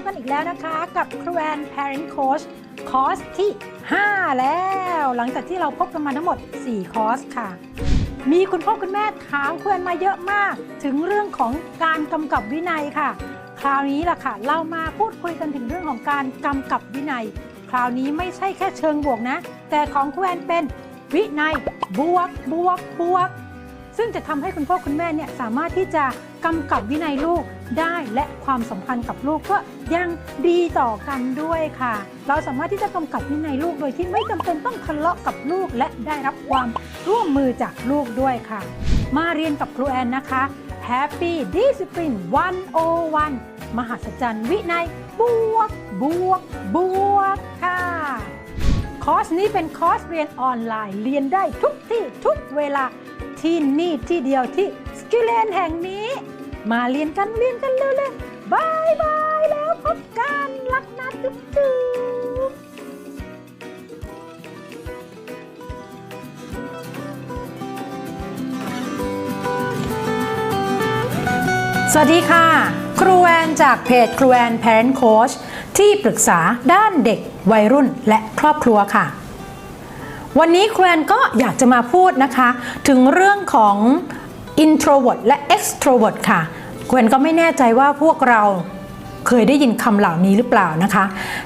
บกันอีกแล้วนะคะ กับครูแอน Parent Coach คอร์สที่ 5 แล้ว หลังจากที่เราพบกันมาทั้งหมด 4 คอร์สค่ะ มีคุณพ่อคุณแม่ถามครูแอนมาเยอะมาก ถึงเรื่องของการกำกับวินัยค่ะ คราวนี้ล่ะค่ะ เรามาพูดคุยกันถึงเรื่องของการกำกับวินัย คราวนี้ไม่ใช่แค่เชิงบวกนะ แต่ของครูแอนเป็นวินัยบวกบวกบวก ซึ่งจะทำให้คุณพ่อคุณแม่เนี่ยสามารถที่จะกำกับวินัยลูก ได้และความสัมพันธ์กับลูกก็ยังดีต่อกันด้วยค่ะ เราสามารถที่จะกำกับวินัยลูกโดยที่ไม่จำเป็นต้องทะเลาะกับลูกและได้รับความร่วมมือจากลูกด้วยค่ะ มาเรียนกับครูแอนนะคะ Happy Discipline 101 มหัศจรรย์วินัยบวก บวก บวกค่ะคอร์สนี้เป็นคอร์สเรียนออนไลน์เรียนได้ทุกที่ทุกเวลาที่นี่ที่เดียวที่สกิเลนแห่งนี้ มาเรียนกันเรียนกันเร็วๆบายบายแล้วพบกันรักนะจุ๊บจุ๊บสวัสดีค่ะ ครูแอนจากเพจครูแอน Parent Coach ที่ปรึกษาด้านเด็กวัยรุ่นและครอบครัวค่ะ วันนี้ครูแอนก็อยากจะมาพูดนะคะ ถึงเรื่องของ introvert และ extrovert ค่ะครูแอนก็ไม่แน่ใจว่าพวกเราเคยได้ยินคำเหล่านี้หรือเปล่านะคะ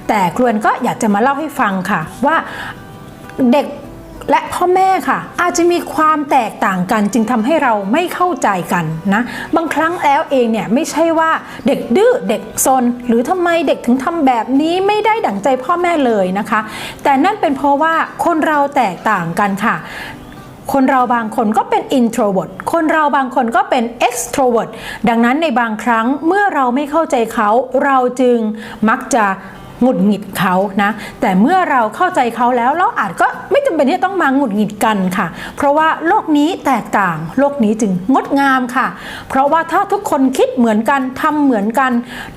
แต่ครูแอนก็อยากจะมาเล่าให้ฟังค่ะ ว่าเด็กและพ่อแม่ค่ะ อาจจะมีความแตกต่างกัน จึงทำให้เราไม่เข้าใจกันนะ บางครั้งแล้วเองเนี่ยไม่ใช่ว่าเด็กดื้อเด็กซนหรือทำไมเด็กถึงทำแบบนี้ไม่ได้ดั่งใจพ่อแม่เลยนะคะ แต่นั่นเป็นเพราะว่าคนเราแตกต่างกันค่ะ คนเราบางคนก็เป็น introvert คนเราบางคนก็เป็น extrovert ดังนั้นในบางครั้งเมื่อเราไม่เข้าใจเขา เราจึงมักจะ หงุดหงิดเขานะแต่เมื่อเราเข้าใจเขาแล้วเราอาจก็ไม่จำเป็นที่จะต้องมาหงุดหงิดกันค่ะ เพราะว่าโลกนี้แตกต่างโลกนี้จึงงดงามค่ะ เพราะว่าถ้าทุกคนคิดเหมือนกันทำเหมือนกัน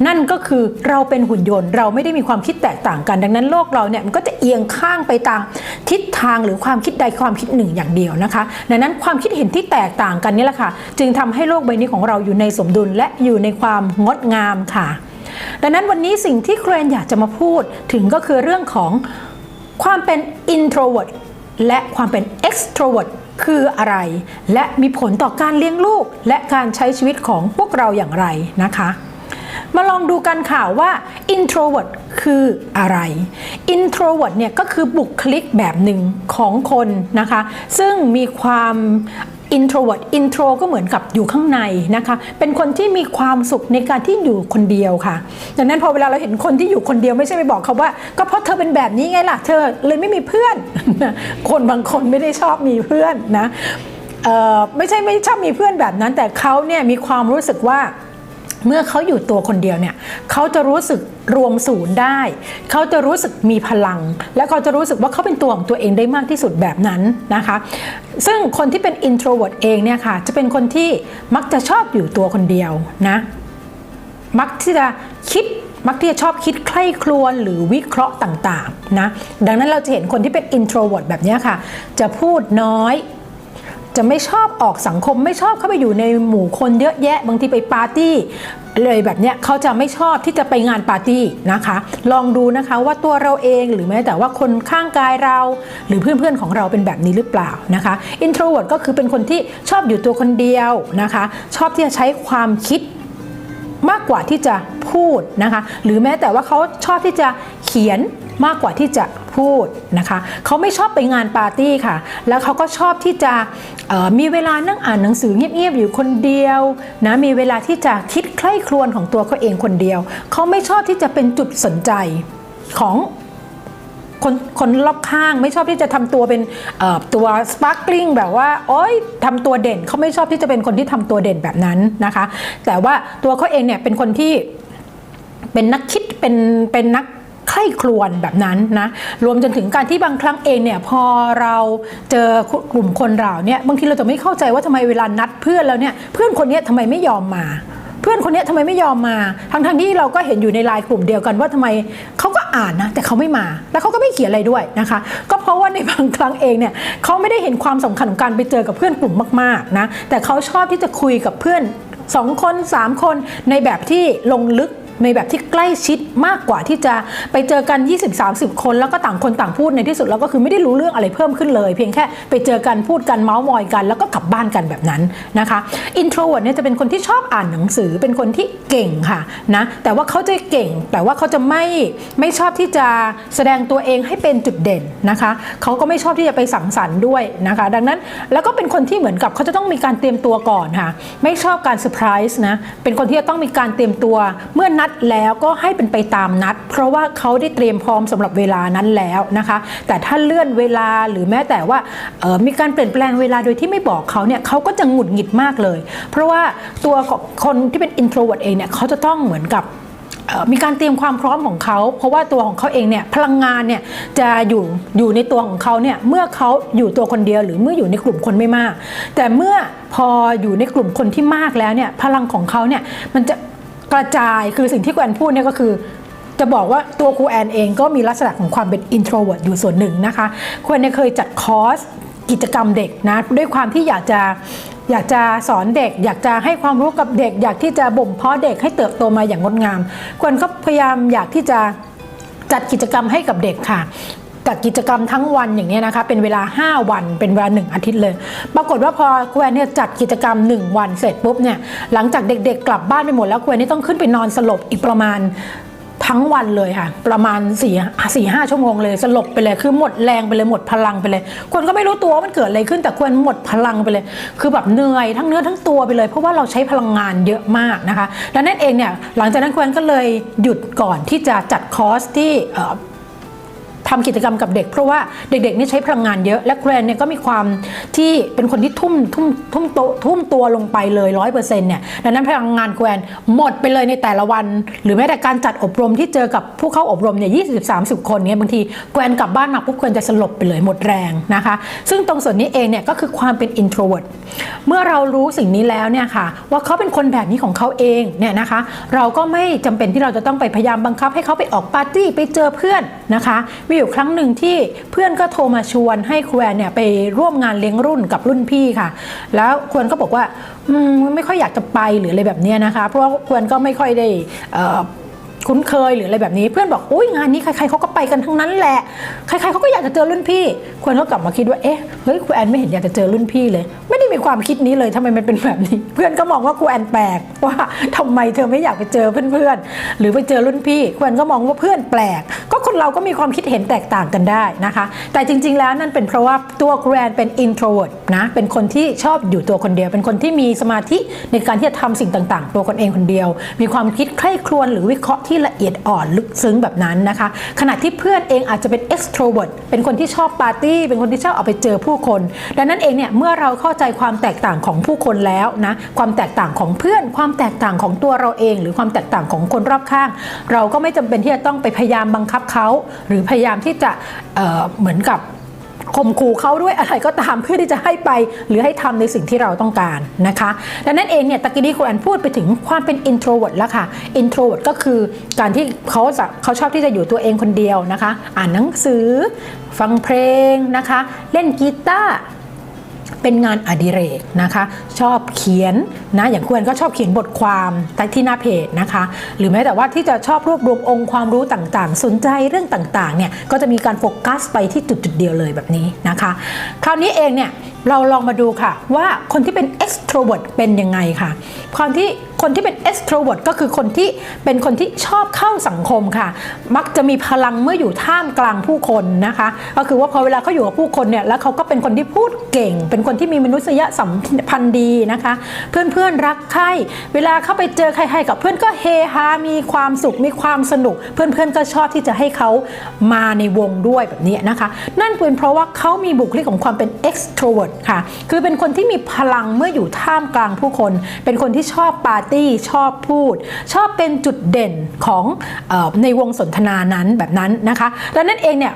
นั่นก็คือเราเป็นหุ่นยนต์ เราไม่ได้มีความคิดแตกต่างกัน ดังนั้นโลกเราเนี่ยมันก็จะเอียงข้างไปตามทิศทางหรือความคิดใดความคิดหนึ่งอย่างเดียวนะคะดังนั้นความคิดเห็นที่แตกต่างกันนี่แหละค่ะ จึงทำให้โลกใบนี้ของเราอยู่ในสมดุลและอยู่ในความงดงามค่ะ ดังนั้นวันนี้สิ่งที่เครนอยากจะมาพูดถึงก็คือเรื่องของความเป็น introvert และความเป็น extrovert คืออะไร และมีผลต่อการเลี้ยงลูก และการใช้ชีวิตของพวกเราอย่างไรนะคะ มาลองดูกันค่ะว่า introvert คืออะไร introvert เนี่ยก็คือบุคลิกแบบหนึ่งของคนนะคะ ซึ่งมีความ introvert intro ก็เหมือนกับอยู่ข้างในนะคะ เป็นคนที่มีความสุขในการที่อยู่คนเดียวค่ะ ดังนั้นพอเวลาเราเห็นคนที่อยู่คนเดียวไม่ใช่ไปบอกเขาว่า ก็เพราะเธอเป็นแบบนี้ไงล่ะ เธอเลยไม่มีเพื่อน คนบางคนไม่ได้ชอบมีเพื่อนนะเอ่อไม่ใช่ไม่ชอบมีเพื่อนแบบนั้น แต่เขาเนี่ยมีความรู้สึกว่า เมื่อเขาอยู่ตัวคนเดียวเนี่ยเขาจะรู้สึกรวมศูนย์ได้ เขาจะรู้สึกมีพลัง และเขาจะรู้สึกว่าเขาเป็นตัวของตัวเองได้มากที่สุดแบบนั้นนะคะ ซึ่งคนที่เป็น introvert เองเนี่ยค่ะ จะเป็นคนที่มักจะชอบอยู่ตัวคนเดียวนะ มักที่จะคิดมักที่จะชอบคิดใคร่ครวญหรือวิเคราะห์ต่างๆนะ ดังนั้นเราจะเห็นคนที่เป็น introvert แบบนี้ค่ะ จะพูดน้อย จะไม่ชอบออกสังคมไม่ชอบเข้าไปอยู่ในหมู่คนเยอะแยะบางทีไปปาร์ตี้เลยแบบเนี้ยเขาจะไม่ชอบที่จะไปงานปาร์ตี้นะคะ ลองดูนะคะว่าตัวเราเองหรือแม้แต่ว่าคนข้างกายเรา หรือเพื่อนๆของเราเป็นแบบนี้หรือเปล่านะคะ introvert ก็คือเป็นคนที่ชอบอยู่ตัวคนเดียวนะคะ ชอบที่จะใช้ความคิดมากกว่าที่จะพูดนะคะ หรือแม้แต่ว่าเขาชอบที่จะเขียน มากกว่าที่จะพูดนะคะเขาไม่ชอบไปงานปาร์ตี้ค่ะ แล้วเขาก็ชอบที่จะมีเวลานั่งอ่านหนังสือเงียบๆอยู่คนเดียวนะมีเวลาที่จะคิดใคร่ครวญของตัวเขาเองคนเดียว เขาไม่ชอบที่จะเป็นจุดสนใจของคนคนรอบข้างไม่ชอบที่จะทำตัวเป็นตัว sparkling แบบว่าโอ๊ยทำตัวเด่นเขาไม่ชอบที่จะเป็นคนที่ทำตัวเด่นแบบนั้นนะคะ แต่ว่าตัวเขาเองเนี่ยเป็นคนที่เป็นนักคิดเป็นเป็นนัก ใคร่ครวญแบบนั้นนะรวมจนถึงการที่บางครั้งเองเนี่ยพอเราเจอกลุ่มคนเราเนี่ยบางทีเราจะไม่เข้าใจว่าทำไมเวลานัดเพื่อนแล้วเนี่ยเพื่อนคนนี้ทำไมไม่ยอมมาเพื่อนคนนี้ทำไมไม่ยอมมา ทั้งทั้งๆที่เราก็เห็นอยู่ในไลน์กลุ่มเดียวกันว่าทำไมเขาก็อ่านนะ แต่เขาไม่มา แล้วเขาก็ไม่เขียนอะไรด้วยนะคะ ก็เพราะว่าในบางครั้งเองเนี่ยเขาไม่ได้เห็นความสำคัญของการไปเจอกับเพื่อนกลุ่มมากๆนะ แต่เขาชอบที่จะคุยกับเพื่อนสองคนสามคนในแบบที่ลงลึก ในแบบที่ใกล้ชิดมากกว่าที่จะไปเจอกัน 20-30 คนแล้วก็ต่างคนต่างพูดในที่สุดแล้วก็คือไม่ได้รู้เรื่องอะไรเพิ่มขึ้นเลย เพียงแค่ไปเจอกันพูดกันเมาส์มอยกัน แล้วก็กลับบ้านกันแบบนั้นนะคะ introvert เนี่ยจะเป็นคนที่ชอบอ่านหนังสือเป็นคนที่เก่งค่ะนะแต่ว่าเขาจะเก่ง แต่ว่าเขาจะไม่ไม่ชอบที่จะแสดงตัวเองให้เป็นจุดเด่นนะคะเขาก็ไม่ชอบที่จะไปสังสรรค์ด้วยนะคะ ดังนั้นแล้วก็เป็นคนที่เหมือนกับเขาจะต้องมีการเตรียมตัวก่อนค่ะ ไม่ชอบการเซอร์ไพรส์นะเป็นคนที่จะต้องมีการเตรียมตัวเมื่อนัดแล้วก็ให้เป็นไปตามนัด เพราะว่าเขาได้เตรียมพร้อมสำหรับเวลานั้นแล้วนะคะ แต่ถ้าเลื่อนเวลาหรือแม้แต่ว่าออมีการเปลี่ยนแปลงเวลาโดยที่ไม่บอกเขาเนี่ยเขาก็จะหงุดหงิดมากเลย เพราะว่าตัวคนที่เป็น introvert เองเนี่ยเขาจะต้องเหมือนกับมีการเตรียมความพร้อมของเขา เพราะว่าตัวของเขาเองเนี่ยพลังงานเนี่ยจะอยู่อยู่ในตัวของเขาเนี่ยเมื่อเขาอยู่ตัวคนเดียวหรือเมื่ออยู่ในกลุ่มคนไม่มาก แต่เมื่อพออยู่ในกลุ่มคนที่มากแล้วเนี่ยพลังของเขาเนี่ยมันจะ กระจายคือสิ่งที่ครูแกวนพูดเนี่ยก็คือ จะบอกว่าตัวครูแอนเองก็มีลักษณะของความเป็น introvert อยู่ส่วนหนึ่งนะคะครูแอนเคยจัดคอร์สกิจกรรมเด็กนะด้วยความที่อยากจะอยากจะสอนเด็ก อยากจะให้ความรู้กับเด็ก อยากที่จะบ่มเพาะเด็กให้เติบโตมาอย่างงดงามครูแอนก็พยายามอยากที่จะจัดกิจกรรมให้กับเด็กค่ะ จัดกิจกรรมทั้งวันอย่างนี้ยนะคะเป็นเวลา 5 วันเป็นเวลา 1 อาทิตย์เลย ปรากฏว่าพอครูแอนเนี่ยจัดกิจกรรม 1 วันเสร็จปุ๊บเนี่ยหลังจากเด็กๆ กลับบ้านไปหมดแล้วครูแอนนี่ต้องขึ้นไปนอนสลบอีกประมาณทั้งวันเลยค่ะ ประมาณ4ี่สี่ห้าชั่วโมงเลยสลบไปเลยคือหมดแรงไปเลยหมดพลังไปเลยคนก็ไม่รู้ตัวว่ามันเกิดอะไรขึ้นแต่ควรหมดพลังไปเลย คือแบบเหนื่อยทั้งเนื้อทั้งตัวไปเลย เพราะว่าเราใช้พลังงานเยอะมากนะคะดังนั้นเองเนี่ยหลังจากนั้นควรก็เลยหยุดก่อนที่จะจัดคอร์สที่ ทำกิจกรรมกับเด็ก เพราะว่าเด็กๆนี่ใช้พลังงานเยอะและแกรนเนี่ยก็มีความที่เป็นคนที่ทุ่มทุ่มทุ่มโตทุ่มตัวลงไปเลยร้อยเปอร์เซ็นต์เนี่ยดังนั้นพลังงานแกรนหมดไปเลยในแต่ละวัน หรือแม้แต่การจัดอบรมที่เจอกับผู้เข้าอบรมเนี่ยยี่สิบสามสิบคนเนี่ยบางทีแกรนกลับบ้านมาปุ๊บแกรนจะสลบไปเลยหมดแรงนะคะ ซึ่งตรงส่วนนี้เองเนี่ยก็คือความเป็น introvert เมื่อเรารู้สิ่งนี้แล้วเนี่ยค่ะว่าเขาเป็นคนแบบนี้ของเขาเองเนี่ยนะคะเราก็ไม่จำเป็นที่เราจะต้องไปพยายามบังคับให้เขาไปออกปาร์ตี้ไปเจอเพื่อนนะคะมีอยู่ครั้งหนึ่งที่เพื่อนก็โทรมาชวนให้ครูแอนเนี่ยไปร่วมงานเลี้ยงรุ่นกับรุ่นพี่ค่ะ แล้วควรก็บอกว่าไม่ค่อยอยากจะไปหรืออะไรแบบนี้นะคะ เพราะว่าควรก็ไม่ค่อยได้คุ้นเคยหรืออะไรแบบนี้เพื่อนบอกอุ้ยงานนี้ใครๆเขาก็ไปกันทั้งนั้นแหละ ใครๆเขาก็อยากจะเจอรุ่นพี่ควรก็กลับมาคิดว่าเอ๊ะเฮ้ยครูแอนไม่เห็นอยากจะเจอรุ่นพี่เลย ไม่ได้ มีความคิดนี้เลยทำไมมันเป็นแบบนี้ เพื่อนก็มองว่าครูแอนแปลกว่าทำไมเธอไม่อยากไปเจอเพื่อนๆหรือไปเจอรุ่นพี่ครูแอนก็มองว่าเพื่อนแปลก ก็คนเราก็มีความคิดเห็นแตกต่างกันได้นะคะ แต่จริง ๆ แล้วนั่นเป็นเพราะว่าตัวครูแอนเป็น introvert นะเป็นคนที่ชอบอยู่ตัวคนเดียว เป็นคนที่มีสมาธิในการที่จะทำสิ่งต่าง ๆ ตัวคนเองคนเดียว มีความคิดใคร่ครวญหรือวิเคราะห์ที่ละเอียดอ่อนลึกซึ้งแบบนั้นนะคะ ขณะที่เพื่อนเองอาจจะเป็น extrovert เป็นคนที่ชอบปาร์ตี้เป็นคนที่ชอบออกไปเจอผู้คน ดังนั้นเองเนี่ยเมื่อเราเข้าใจความความแตกต่างของผู้คนแล้วนะความแตกต่างของเพื่อน ความแตกต่างของตัวเราเอง หรือความแตกต่างของคนรอบข้าง เราก็ไม่จำเป็นที่จะต้องไปพยายามบังคับเขาหรือพยายามที่จะเเหมือนกับข่มขู่เขาด้วยอะไรก็ตามเพื่อที่จะให้ไป หรือให้ทำในสิ่งที่เราต้องการนะคะดังนั้นเองเนี่ยตะกี้นี้คุณอันพูดไปถึงความเป็น introvert แล้วค่ะ introvert ก็คือการที่เขาจะเขาชอบที่จะอยู่ตัวเองคนเดียวนะคะ อ่านหนังสือ ฟังเพลงนะคะ เล่นกีตาร์ เป็นงานอดิเรกนะคะ ชอบเขียนนะอย่างควรก็ชอบเขียนบทความใต้ที่หน้าเพจนะคะ หรือแม้แต่ว่าที่จะชอบรวบรวมองค์ความรู้ต่างๆ สนใจเรื่องต่างๆเนี่ยก็จะมีการโฟกัสไปที่จุดๆเดียวเลยแบบนี้นะคะ คราวนี้เองเนี่ย เราลองมาดูค่ะ ว่าคนที่เป็น extrovert เป็นยังไงค่ะความที่คนที่เป็น extrovert ก็คือคนที่เป็นคนที่ชอบเข้าสังคมค่ะ มักจะมีพลังเมื่ออยู่ท่ามกลางผู้คนนะคะ ก็คือว่าพอเวลาเขาอยู่กับผู้คนเนี่ยแล้วเขาก็เป็นคนที่พูดเก่ง เป็นคนที่มีมนุษยสัมพันธ์ดีนะคะ เพื่อนๆรักใคร่เวลาเข้าไปเจอใครๆกับเพื่อนก็เฮฮา มีความสุขมีความสนุก เพื่อนๆก็ชอบที่จะให้เขามาในวงด้วยแบบนี้นะคะ นั่นเป็นเพราะว่าเขามีบุคลิกของความเป็น extrovert ค่ะ คือเป็นคนที่มีพลังเมื่ออยู่ท่ามกลางผู้คน เป็นคนที่ชอบปาร์ตี้ ชอบพูด ชอบเป็นจุดเด่นของออในวงสนทนานั้นแบบนั้นนะคะ ดังนั้นเองเนี่ย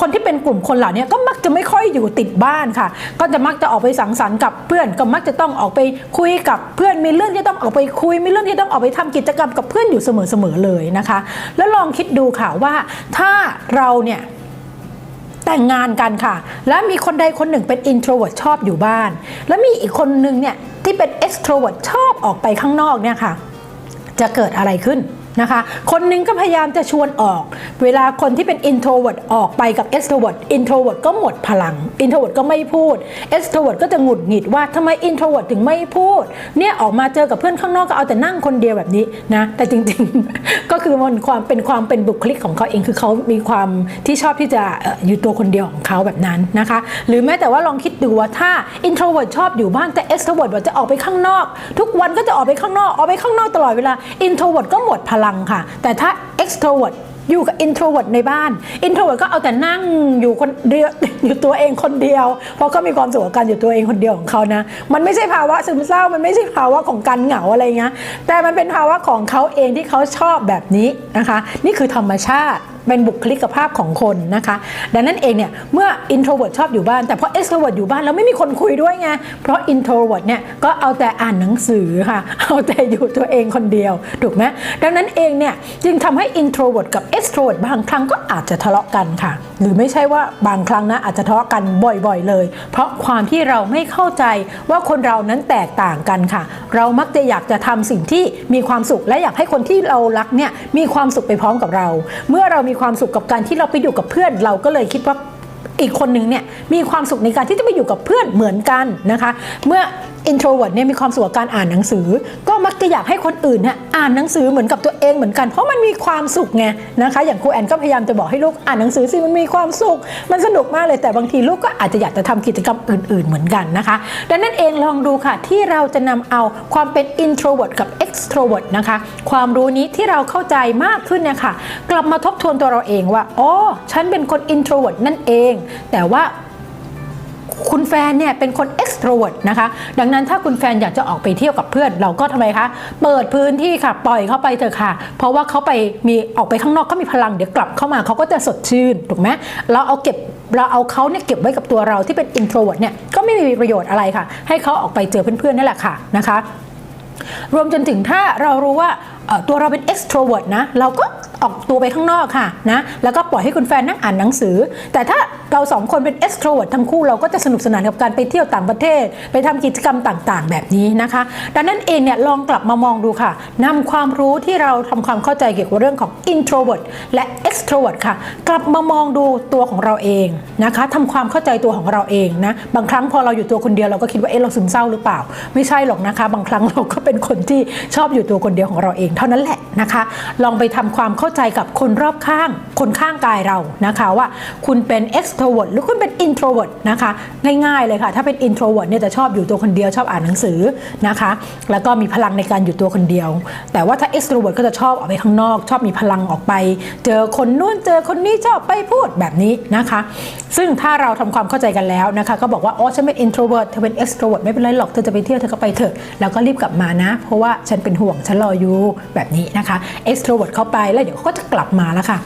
คนที่เป็นกลุ่มคนเหล่านี้ก็มักจะไม่ค่อยอยู่ติดบ้านค่ะ ก็จะมักจะออกไปสังสรรค์กับเพื่อน ก็มักจะต้องออกไปคุยกับเพื่อน มีเรื่องที่ต้องออกไปคุย มีเรื่องที่ต้องออกไปทำกิจกรรมกับเพื่อนอยู่เสมอๆเลยนะคะ แล้วลองคิดดูค่ะว่าถ้าเราเนี่ย แต่งงานกันค่ะ แล้วมีคนใดคนหนึ่งเป็น introvert ชอบอยู่บ้าน แล้วมีอีกคนหนึ่งเนี่ยที่เป็น extrovert ชอบออกไปข้างนอกเนี่ยค่ะจจะเกิดอะไรขึ้น นะคะ คนหนึงก็พยายามจะชวนออก เวลาคนที่เป็น introvert ออกไปกับ extrovert introvert ก็หมดพลัง introvert ก็ไม่พูด extrovert ก็จะหงุดหงิดว่าทำไม introvert ถึงไม่พูด เนี่ยออกมาเจอกับเพื่อนข้างนอกก็เอาแต่นั่งคนเดียวแบบนี้นะ แต่จริงๆ ก็คือมันความเป็นความเป็นบุคลิกของเขาเองคือเขามีความที่ชอบที่จะอยู่ตัวคนเดียวของเขาแบบนั้นนะคะ หรือแม้แต่ว่าลองคิดดูว่าถ้า introvert ชอบอยู่บ้านแต่ extrovert จะออกไปข้างนอก ทุกวันก็จะออกไปข้างนอกออกไปข้างนอกตลอดเวลา introvert ก็หมดพลังค่ะ แต่ถ้า extrovert อยู่กับ introvert ในบ้าน introvert ก็เอาแต่นั่งอยู่คนเดียวอยู่ตัวเองคนเดียว เพราะก็มีความสุขกับการอยู่ตัวเองคนเดียวของเขานะ มันไม่ใช่ภาวะซึมเศร้า มันไม่ใช่ภาวะของการเหงาอะไรเงี้ยแต่มันเป็นภาวะของเขาเองที่เขาชอบแบบนี้นะคะ นี่คือธรรมชาติ เป็นบุคลิกภาพของคนนะคะ ดังนั้นเองเนี่ยเมื่อ introvert ชอบอยู่บ้าน แต่พอ extrovert อยู่บ้านแล้วไม่มีคนคุยด้วยไง เพราะ introvert เนี่ยก็เอาแต่อ่านหนังสือค่ะ เอาแต่อยู่ตัวเองคนเดียว ถูกไหมดังนั้นเองเนี่ยจึงทำให้ introvert กับ extrovert บางครั้งก็อาจจะทะเลาะกันค่ะ หรือไม่ใช่ว่าบางครั้งนะอาจจะทะเลาะกันบ่อยๆเลย เพราะความที่เราไม่เข้าใจว่าคนเรานั้นแตกต่างกันค่ะ เรามักจะอยากจะทำสิ่งที่มีความสุขและอยากให้คนที่เรารักเนี่ยมีความสุขไปพร้อมกับเรา เมื่อเรามีความสุขกับการที่เราไปอยู่กับเพื่อน เราก็เลยคิดว่าอีกคนหนึ่งเนี่ยมีความสุขในการที่จะไปอยู่กับเพื่อนเหมือนกันนะคะ เมื่อ introvert เนี่ยมีความสุขกับการอ่านหนังสือ ก็มักจะอยากให้คนอื่นเนี่ยอ่านหนังสือเหมือนกับตัวเองเหมือนกัน เพราะมันมีความสุขไงนะคะ อย่างครูแอนก็พยายามจะบอกให้ลูกอ่านหนังสือสิมันมีความสุข มันสนุกมากเลยแต่บางทีลูกก็อาจจะอยากจะทำกิจกรรมอื่น ๆ เหมือนกันนะคะ ดังนั้นเองลองดูค่ะที่เราจะนำเอาความเป็น introvert กับ extrovert นะคะความรู้นี้ที่เราเข้าใจมากขึ้นเนี่ยค่ะกลับมาทบทวนตัวเราเองว่าอ๋อฉันเป็นคน introvert นั่นเอง แต่ว่า คุณแฟนเนี่ยเป็นคน extrovert นะคะ ดังนั้นถ้าคุณแฟนอยากจะออกไปเที่ยวกับเพื่อนเราก็ทำไมคะ เปิดพื้นที่ค่ะ ปล่อยเขาไปเถอะค่ะ เพราะว่าเขาไปมีออกไปข้างนอกเขามีพลังเดี๋ยวกลับเข้ามาเขาก็จะสดชื่นถูกไหมเราเอาเก็บเราเอาเขาเนี่ยเก็บไว้กับตัวเราที่เป็น introvert เนี่ยก็ไม่มีประโยชน์อะไรค่ะ ให้เขาออกไปเจอเพื่อนๆนั่นแหละค่ะนะคะรวมจนถึงถ้าเรารู้ว่าตัวเราเป็น extrovert นะ เราก็ออกตัวไปข้างนอกค่ะนะแล้วก็ปล่อยให้คุณแฟนนั่งอ่านหนังสือ แต่ถ้า เราสองคนเป็น extrovert ทั้งคู่เราก็จะสนุกสนานกับการไปเที่ยวต่างประเทศ ไปทำกิจกรรมต่างๆ แบบนี้นะคะ ดังนั้นเองเนี่ยลองกลับมามองดูค่ะนำความรู้ที่เราทำความเข้าใจเกี่ยวกับเรื่องของ introvert และ extrovert ค่ะ กลับมามองดูตัวของเราเองนะคะทำความเข้าใจตัวของเราเองนะบางครั้งพอเราอยู่ตัวคนเดียวเราก็คิดว่าเอ๊ะเราซึมเศร้าหรือเปล่า ไม่ใช่หรอกนะคะ บางครั้งเราก็เป็นคนที่ชอบอยู่ตัวคนเดียวของเราเอง เท่านั้นแหละนะคะ ลองไปทำความเข้าใจกับคนรอบข้าง คนข้างกายเรานะคะว่าคุณเป็น extrovert หรือคุณเป็น introvert นะคะ ง่ายๆเลยค่ะ ถ้าเป็น introvert เนี่ยจะชอบอยู่ตัวคนเดียวชอบอ่านหนังสือนะคะ แล้วก็มีพลังในการอยู่ตัวคนเดียว แต่ว่าถ้า extrovert ก็จะชอบออกไปข้างนอก ชอบมีพลังออกไป เจอคนนู้นเจอคนนี้ชอบไปพูดแบบนี้นะคะ ซึ่งถ้าเราทำความเข้าใจกันแล้วนะคะ ก็บอกว่าอ๋อฉันเป็น introvert เธอเป็น extrovert ไม่เป็นไรหรอกเธอจะไปเที่ยวเธอก็ไปเถอะแล้วก็รีบกลับมานะ เพราะว่าฉันเป็นห่วงฉันรออยู่แบบนี้นะคะ extrovert เข้าไปแล้วเดี๋ยวเขาก็จะกลับมาแล้วค่ะ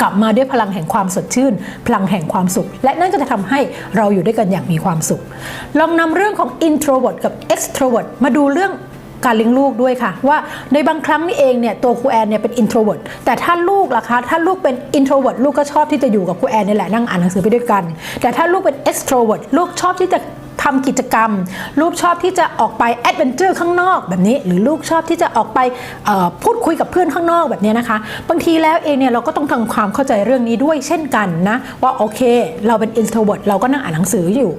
กลับมาด้วยพลังแห่งความสดชื่น พลังแห่งความสุข และนั่นก็จะทำให้เราอยู่ด้วยกันอย่างมีความสุข ลองนำเรื่องของ introvert กับ extrovert มาดูเรื่องการเลี้ยงลูกด้วยค่ะ ว่าในบางครั้งนี่เองเนี่ยตัวครูแอนเนี่ยเป็น introvert แต่ถ้าลูกล่ะคะ ถ้าลูกเป็น introvert ลูกก็ชอบที่จะอยู่กับครูแอนนี่แหละนั่งอ่านหนังสือไปด้วยกัน แต่ถ้าลูกเป็น extrovert ลูกชอบที่จะ ทำกิจกรรม ลูกชอบที่จะออกไปแอดเวนเจอร์ข้างนอกแบบนี้ หรือลูกชอบที่จะออกไปพูดคุยกับเพื่อนข้างนอกแบบนี้นะคะ บางทีแล้วเองเนี่ยเราก็ต้องทำความเข้าใจเรื่องนี้ด้วยเช่นกันนะ ว่าโอเค เราเป็น introvert เราก็นั่งอ่านหนังสืออยู่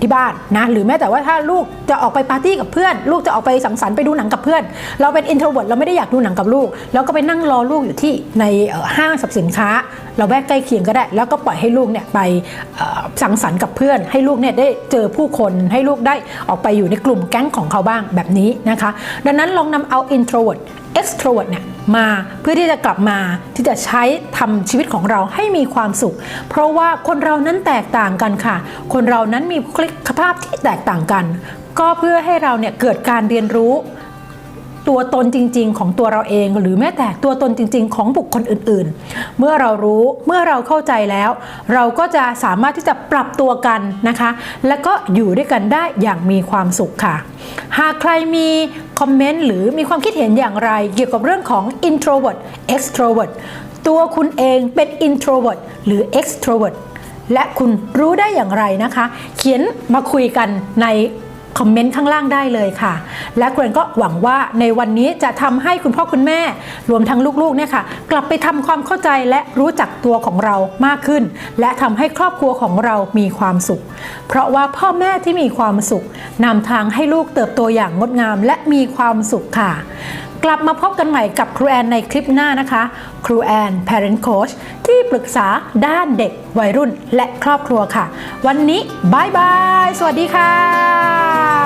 ที่บ้านนะหรือแม้แต่ว่าถ้าลูกจะออกไปปาร์ตี้กับเพื่อน ลูกจะออกไปสังสรรค์ไปดูหนังกับเพื่อน เราเป็น introvert เราไม่ได้อยากดูหนังกับลูกเราก็ไปนั่งรอลูกอยู่ที่ในห้างสรรพสินค้า เราแวกใกล้เคียงก็ได้ แล้วก็ปล่อยให้ลูกเนี่ยไปสังสรรค์กับเพื่อน ให้ลูกเนี่ยได้เจอผู้คนให้ลูกได้ออกไปอยู่ในกลุ่มแก๊งของเขาบ้างแบบนี้นะคะ ดังนั้นลองนำเอา introvert extrovert เนี่ยมาเพื่อที่จะกลับมาที่จะใช้ทำชีวิตของเราให้มีความสุข เพราะว่าคนเรานั้นแตกต่างกันค่ะ คนเรานั้นมีบุคลิกภาพที่แตกต่างกัน ก็เพื่อให้เราเนี่ยเกิดการเรียนรู้ ตัวตนจริง ๆ ของตัวเราเอง หรือแม้แต่ตัวตนจริง ๆ ของบุคคลอื่น ๆ เมื่อเรารู้เมื่อเราเข้าใจแล้ว เราก็จะสามารถที่จะปรับตัวกันนะคะ แล้วก็อยู่ด้วยกันได้อย่างมีความสุขค่ะ หากใครมีคอมเมนต์หรือมีความคิดเห็นอย่างไร เกี่ยวกับเรื่องของ introvert extrovert ตัวคุณเองเป็น introvert หรือ extrovert และคุณรู้ได้อย่างไรนะคะ เขียนมาคุยกันใน คอมเมนต์ข้างล่างได้เลยค่ะ และเกรนก็หวังว่าในวันนี้จะทำให้คุณพ่อคุณแม่ รวมทั้งลูกๆเนี่ยค่ะ กลับไปทำความเข้าใจและรู้จักตัวของเรามากขึ้น และทำให้ครอบครัวของเรามีความสุข เพราะว่าพ่อแม่ที่มีความสุขนำทางให้ลูกเติบโตอย่างงดงามและมีความสุขค่ะ กลับมาพบกันใหม่กับครูแอนในคลิปหน้านะคะ ครูแอน Parent Coach ที่ปรึกษาด้านเด็กวัยรุ่นและครอบครัวค่ะ วันนี้บายบาย สวัสดีค่ะ